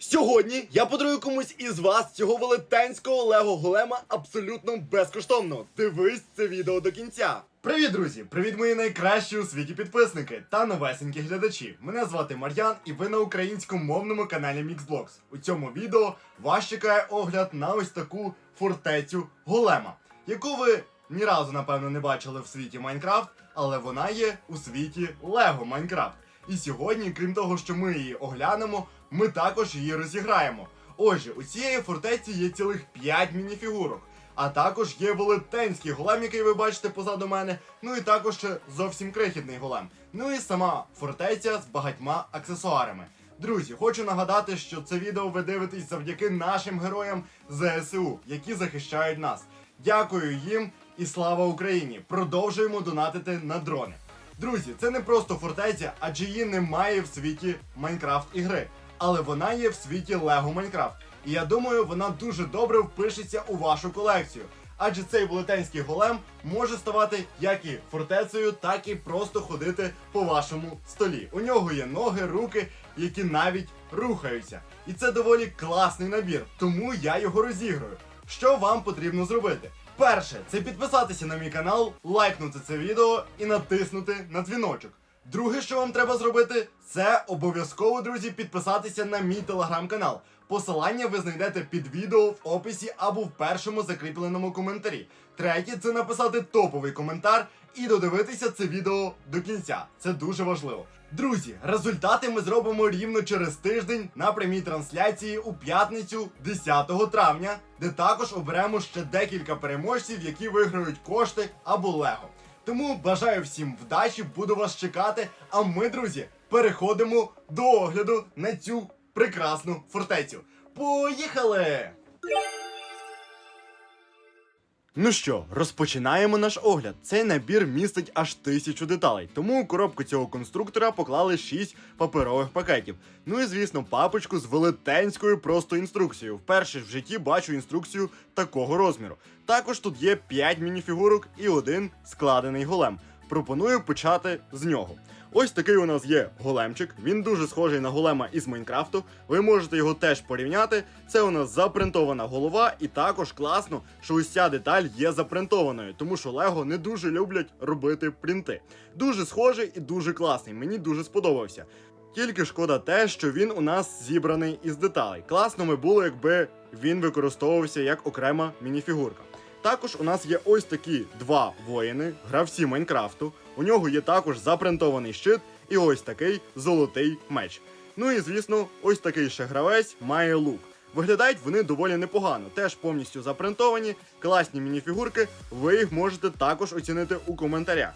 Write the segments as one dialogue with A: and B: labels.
A: Сьогодні я подарую комусь із вас цього велетенського лего голема абсолютно безкоштовно. Дивись це відео до кінця. Привіт, друзі! Привіт, мої найкращі у світі підписники та новесенькі глядачі. Мене звати Мар'ян, і ви на українськомовному каналі Mixblocks. У цьому відео вас чекає огляд на ось таку фортецю голема, яку ви ні разу, напевно, не бачили в світі Майнкрафт, але вона є у світі Лего Майнкрафт. І сьогодні, крім того, що ми її оглянемо, ми також її розіграємо. Отже, у цієї фортеці є цілих 5 мініфігурок. А також є велетенський голем, який ви бачите позаду мене. Ну і також ще зовсім крихітний голем. Ну і сама фортеця з багатьма аксесуарами. Друзі, хочу нагадати, що це відео ви дивитесь завдяки нашим героям ЗСУ, які захищають нас. Дякую їм і слава Україні! Продовжуємо донатити на дрони. Друзі, це не просто фортеця, адже її немає в світі Майнкрафт ігри, але вона є в світі Лего Майнкрафт. І я думаю, вона дуже добре впишеться у вашу колекцію. Адже цей велетенський голем може ставати як і фортецею, так і просто ходити по вашому столі. У нього є ноги, руки, які навіть рухаються. І це доволі класний набір, тому я його розіграю. Що вам потрібно зробити? Перше, це підписатися на мій канал, лайкнути це відео і натиснути на дзвіночок. Друге, що вам треба зробити, це обов'язково, друзі, підписатися на мій телеграм-канал. Посилання ви знайдете під відео в описі або в першому закріпленому коментарі. Третє це написати топовий коментар і додивитися це відео до кінця. Це дуже важливо. Друзі, результати ми зробимо рівно через тиждень на прямій трансляції у п'ятницю 10 травня, де також оберемо ще декілька переможців, які виграють кошти або лего. Тому бажаю всім вдачі, буду вас чекати. А ми, друзі, переходимо до огляду на цю прекрасну фортецю. Поїхали! Ну що, розпочинаємо наш огляд. Цей набір містить аж тисячу деталей, тому у коробку цього конструктора поклали 6 паперових пакетів. Ну і звісно, папочку з велетенською просто інструкцією. Вперше в житті бачу інструкцію такого розміру. Також тут є 5 мініфігурок і один складений голем. Пропоную почати з нього. Ось такий у нас є големчик. Він дуже схожий на голема із Майнкрафту. Ви можете його теж порівняти. Це у нас запринтована голова, і також класно, що ось ця деталь є запринтованою, тому що Лего не дуже люблять робити принти. Дуже схожий і дуже класний. Мені дуже сподобався. Тільки шкода те, що він у нас зібраний із деталей. Класно би було, якби він використовувався як окрема мініфігурка. Також у нас є ось такі два воїни, гравці Майнкрафту. У нього є також запринтований щит і ось такий золотий меч. Ну і звісно, ось такий ще гравець має лук. Виглядають вони доволі непогано, теж повністю запринтовані, класні мініфігурки. Ви їх можете також оцінити у коментарях.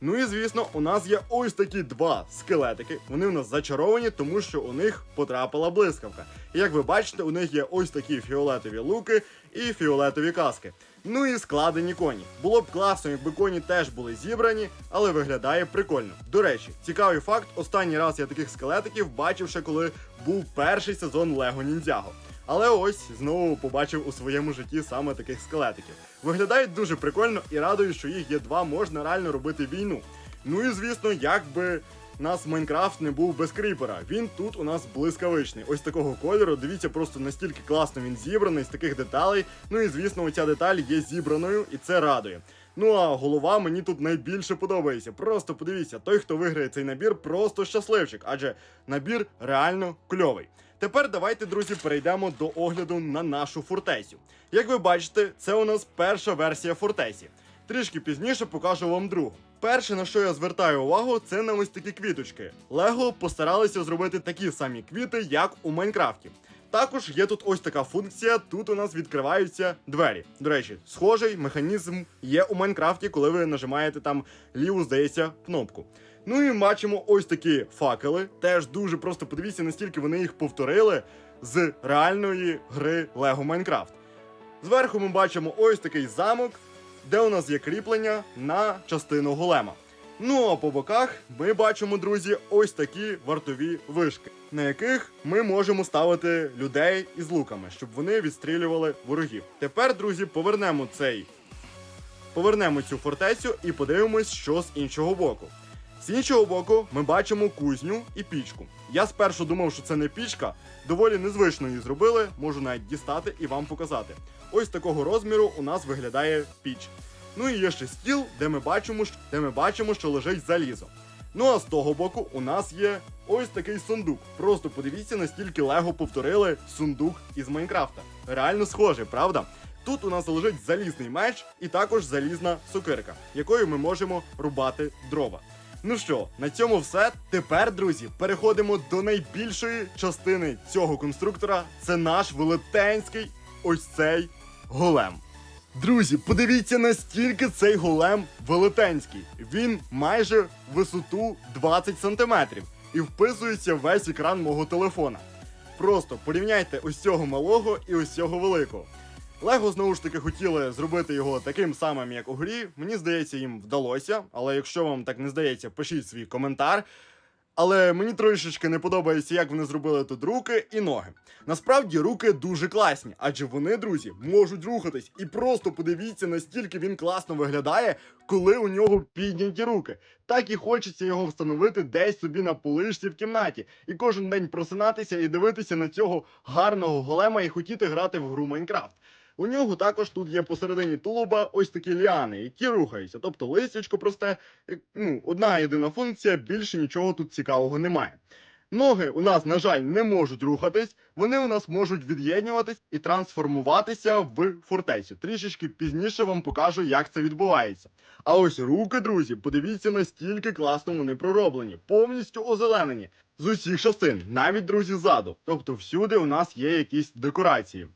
A: Ну і звісно, у нас є ось такі два скелетики. Вони у нас зачаровані, тому що у них потрапила блискавка. Як ви бачите, у них є ось такі фіолетові луки і фіолетові каски. Ну і складені коні. Було б класно, якби коні теж були зібрані, але виглядає прикольно. До речі, цікавий факт: останній раз я таких скелетиків бачив ще коли був перший сезон Лего Ніндзяго. Але ось знову побачив у своєму житті саме таких скелетиків. Виглядають дуже прикольно і радую, що їх є два, можна реально робити війну. Ну і звісно, як би нас Майнкрафт не був без кріпера. Він тут у нас блискавичний. Ось такого кольору. Дивіться, просто настільки класно він зібраний з таких деталей. Ну і звісно, оця деталь є зібраною, і це радує. Ну а голова мені тут найбільше подобається. Просто подивіться, той, хто виграє цей набір, просто щасливчик, адже набір реально кльовий. Тепер давайте, друзі, перейдемо до огляду на нашу фортецю. Як ви бачите, це у нас перша версія фортеці. Трішки пізніше покажу вам другу. Перше, на що я звертаю увагу, це на ось такі квіточки. Лего постаралися зробити такі самі квіти, як у Майнкрафті. Також є тут ось така функція, тут у нас відкриваються двері. До речі, схожий механізм є у Майнкрафті, коли ви нажимаєте там ліву, здається, кнопку. Ну і бачимо ось такі факели. Теж дуже просто подивіться, настільки вони їх повторили з реальної гри Lego Minecraft. Зверху ми бачимо ось такий замок, де у нас є кріплення на частину голема. Ну а по боках ми бачимо, друзі, ось такі вартові вишки, на яких ми можемо ставити людей із луками, щоб вони відстрілювали ворогів. Тепер, друзі, повернемо цей. Повернемо цю фортецю і подивимось, що з іншого боку. З іншого боку, ми бачимо кузню і пічку. Я спершу думав, що це не пічка, доволі незвично її зробили, можу навіть дістати і вам показати. Ось такого розміру у нас виглядає піч. Ну і є ще стіл, де ми бачимо, де ми бачимо, що лежить залізо. Ну а з того боку у нас є ось такий сундук. Просто подивіться, настільки Лего повторили сундук із Майнкрафта. Реально схожий, правда? Тут у нас лежить залізний меч і також залізна сокирка, якою ми можемо рубати дрова. Ну що, на цьому все. Тепер, друзі, переходимо до найбільшої частини цього конструктора. Це наш велетенський ось цей голем. Друзі, подивіться, настільки цей голем велетенський. Він майже висоту 20 сантиметрів і вписується в весь екран мого телефона. Просто порівняйте ось цього малого і ось цього великого. Лего знову ж таки хотіли зробити його таким самим, як у грі. Мені здається, їм вдалося. Але якщо вам так не здається, пишіть свій коментар. Але мені трошечки не подобається, як вони зробили тут руки і ноги. Насправді руки дуже класні, адже вони, друзі, можуть рухатись. І просто подивіться, настільки він класно виглядає, коли у нього підняті руки. Так і хочеться його встановити десь собі на полишці в кімнаті. І кожен день просинатися і дивитися на цього гарного голема і хотіти грати в гру Майнкрафт. У нього також тут є посередині тулуба ось такі ліани, які рухаються. Тобто листячко просте, ну, одна єдина функція, більше нічого тут цікавого немає. Ноги у нас, на жаль, не можуть рухатись, вони у нас можуть від'єднюватись і трансформуватися в фортецю. Трішечки пізніше вам покажу, як це відбувається. А ось руки, друзі, подивіться, настільки класно вони пророблені, повністю озеленені з усіх частин, навіть друзі ззаду. Тобто всюди у нас є якісь декорації.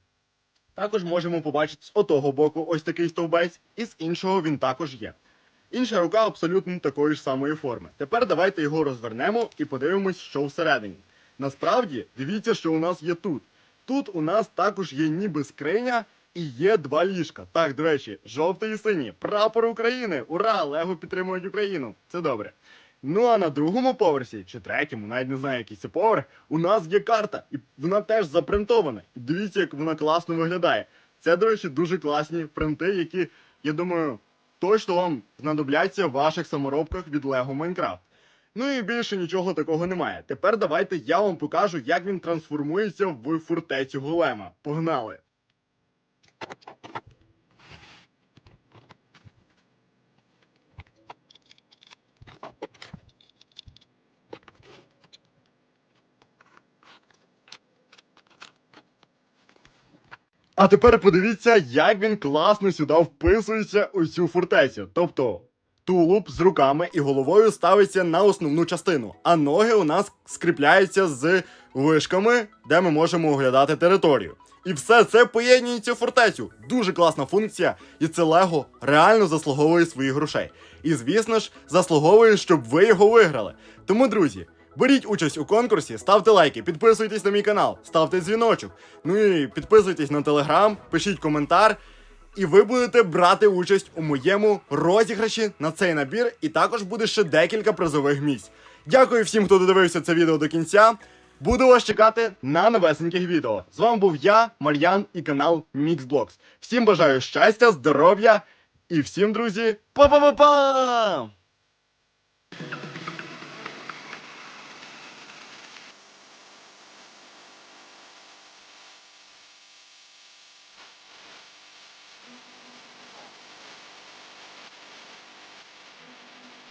A: Також можемо побачити з отого боку ось такий стовбець, і з іншого він також є. Інша рука абсолютно такої ж самої форми. Тепер давайте його розвернемо і подивимось, що всередині. Насправді, дивіться, що у нас є тут. Тут у нас також є ніби скриня і є два ліжка. Так, до речі, жовтий і синій. Прапор України! Ура! Лего підтримують Україну! Це добре. Ну а на другому поверсі, чи третьому, навіть не знаю, який це поверх, у нас є карта, і вона теж запринтована. І дивіться, як вона класно виглядає. Це, до речі, дуже класні принти, які, я думаю, точно вам знадобляться в ваших саморобках від Lego Minecraft. Ну і більше нічого такого немає. Тепер давайте я вам покажу, як він трансформується в фортецю голема. Погнали! А тепер подивіться, як він класно сюди вписується у цю фортецю. Тобто тулуб з руками і головою ставиться на основну частину, а ноги у нас скріпляються з вишками, де ми можемо оглядати територію. І все це поєднується в фортецю. Дуже класна функція, і це Лего реально заслуговує своїх грошей. І звісно ж, заслуговує, щоб ви його виграли. Тому, друзі. Беріть участь у конкурсі, ставте лайки, підписуйтесь на мій канал, ставте дзвіночок. Ну і підписуйтесь на телеграм, пишіть коментар. І ви будете брати участь у моєму розіграші на цей набір, і також буде ще декілька призових місць. Дякую всім, хто додивився це відео до кінця. Буду вас чекати на новесеньких відео. З вами був я, Мар'ян і канал MixBlogs. Всім бажаю щастя, здоров'я і всім, друзі, па-па-па-па!